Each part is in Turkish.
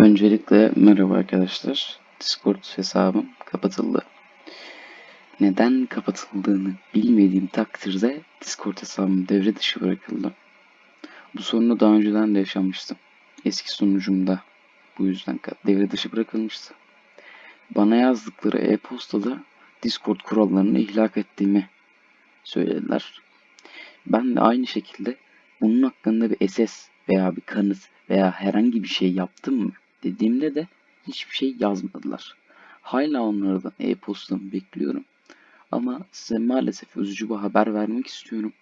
Öncelikle merhaba arkadaşlar. Discord hesabım kapatıldı. Neden kapatıldığını bilmediğim takdirde Discord hesabım devre dışı bırakıldı. Bu sorunu daha önceden de yaşamıştım. Eski sunucumda bu yüzden devre dışı bırakılmıştı. Bana yazdıkları e-postada Discord kurallarını ihlak ettiğimi söylediler. Ben de aynı şekilde bunun hakkında bir SS veya bir kanıt veya herhangi bir şey yaptım mı dediğimde de hiçbir şey yazmadılar. Hala onlardan e-postamı bekliyorum. Ama size maalesef üzücü bir haber vermek istiyorum.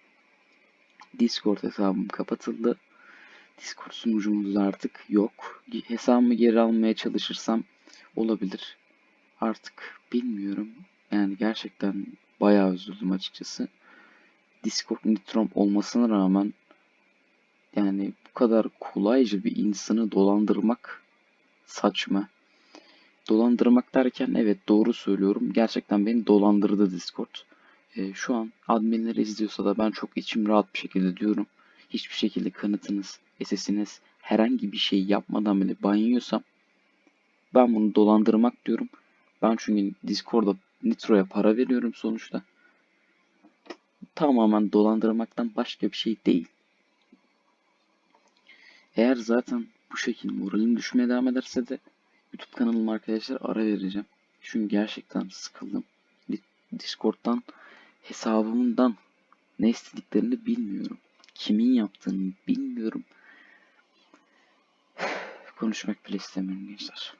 Discord hesabım kapatıldı. Discord sunucumuz artık yok. Hesabımı geri almaya çalışırsam olabilir. Artık bilmiyorum. Yani gerçekten bayağı üzüldüm açıkçası. Discord Nitrom olmasına rağmen yani bu kadar kolayca bir insanı dolandırmak saçma. Dolandırmak derken evet doğru söylüyorum. Gerçekten beni dolandırdı Discord. Ee, şu an adminler izliyorsa da ben çok içim rahat bir şekilde diyorum. Hiçbir şekilde kanıtınız, SS'iniz herhangi bir şey yapmadan bile banyoyorsam ben bunu dolandırmak diyorum. Ben çünkü Discord'da Nitro'ya para veriyorum sonuçta. Tamamen dolandırmaktan başka bir şey değil. Eğer zaten bu şekilde moralim düşmeye devam ederse de YouTube kanalıma arkadaşlar ara vereceğim. Çünkü gerçekten sıkıldım. Di- Discord'dan hesabımdan ne istediklerini bilmiyorum. Kimin yaptığını bilmiyorum. Konuşmak bile istemiyorum gençler.